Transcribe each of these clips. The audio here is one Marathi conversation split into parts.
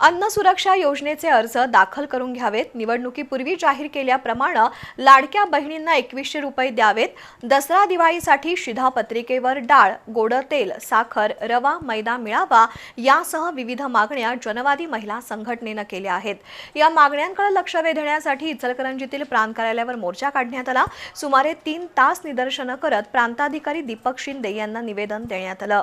अन्न सुरक्षा योजनेचे अर्ज दाखल करून घ्यावेत. निवडणुकीपूर्वी जाहीर केल्याप्रमाणे लाडक्या बहिणींना एकवीसशे रुपये द्यावेत. दसरा दिवाळीसाठी शिधापत्रिकेवर डाळ गोड तेल साखर रवा मैदा मिळावा यासह विविध मागण्या जनवादी महिला संघटनेनं केल्या आहेत. या मागण्यांकडे लक्ष वेधण्यासाठी इचलकरंजीतील प्रांत कार्यालयावर मोर्चा काढण्यात आला. सुमारे तीन तास निदर्शनं करत प्रांताधिकारी दीपक शिंदे यांना निवेदन देण्यात आलं.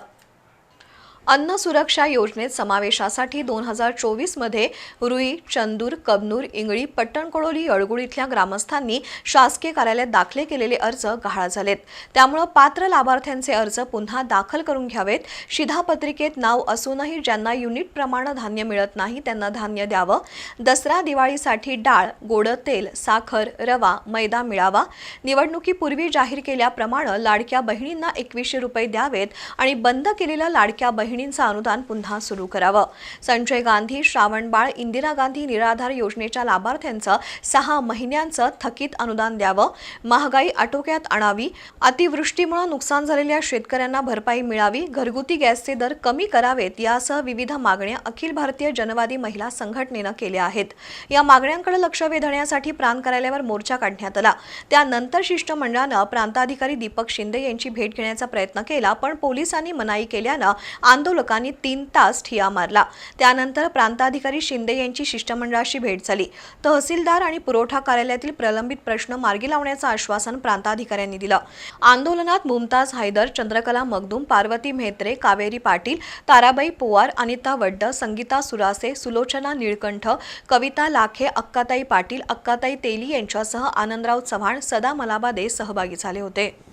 अन्न सुरक्षा योजनेत समावेशासाठी दोन हजार चोवीसमध्ये रुई चंदूर कबनूर इंगळी पट्टणकोडोली अळगुळ इथल्या ग्रामस्थांनी शासकीय कार्यालयात दाखले केलेले अर्ज गहाळ झालेत. त्यामुळं पात्र लाभार्थ्यांचे अर्ज पुन्हा दाखल करून घ्यावेत. शिधापत्रिकेत नाव असूनही ज्यांना युनिट प्रमाणे धान्य मिळत नाही त्यांना धान्य द्यावं. दसरा दिवाळीसाठी डाळ गोड तेल साखर रवा मैदा मिळावा. निवडणुकीपूर्वी जाहीर केल्याप्रमाणे लाडक्या बहिणींना एकवीसशे रुपये द्यावेत आणि बंद केलेल्या लाडक्या बहिणींचं अनुदान पुन्हा सुरू करावं. संजय गांधी श्रावणबाळ इंदिरा गांधी निराधार योजनेच्या लाभार्थ्यांचं सहा महिन्यांचं थकीत अनुदान द्यावं. महागाई आटोक्यात आणावी. अतिवृष्टीमुळे नुकसान झालेल्या शेतकऱ्यांना भरपाई मिळावी. घरगुती गॅसचे दर कमी करावेत यासह विविध मागण्या अखिल भारतीय जनवादी महिला संघटनेनं केल्या आहेत. या मागण्यांकडे लक्ष वेधण्यासाठी प्रांत कार्यालयावर मोर्चा काढण्यात आला. त्यानंतर शिष्टमंडळानं प्रांताधिकारी दीपक शिंदे यांची भेट घेण्याचा प्रयत्न केला पण पोलिसांनी मनाई केल्यानं आंदोलकांनी तीन तास ठिया मारला. त्यानंतर प्रांताधिकारी शिंदे यांची शिष्टमंडळाशी भेट झाली. तहसीलदार आणि पुरवठा कार्यालयातील प्रलंबित प्रश्न मार्गी लावण्याचं आश्वासन प्रांताधिकाऱ्यांनी दिलं. आंदोलनात मुमताज हैदर चंद्रकला मगदूम पार्वती म्हेत्रे कावेरी पाटील ताराबाई पोवार अनिता वड्ड संगीता सुरासे सुलोचना निळकंठ कविता लाखे अक्काताई पाटील अक्काताई तेली यांच्यासह आनंदराव चव्हाण सदा मलाबादे सहभागी झाले होते.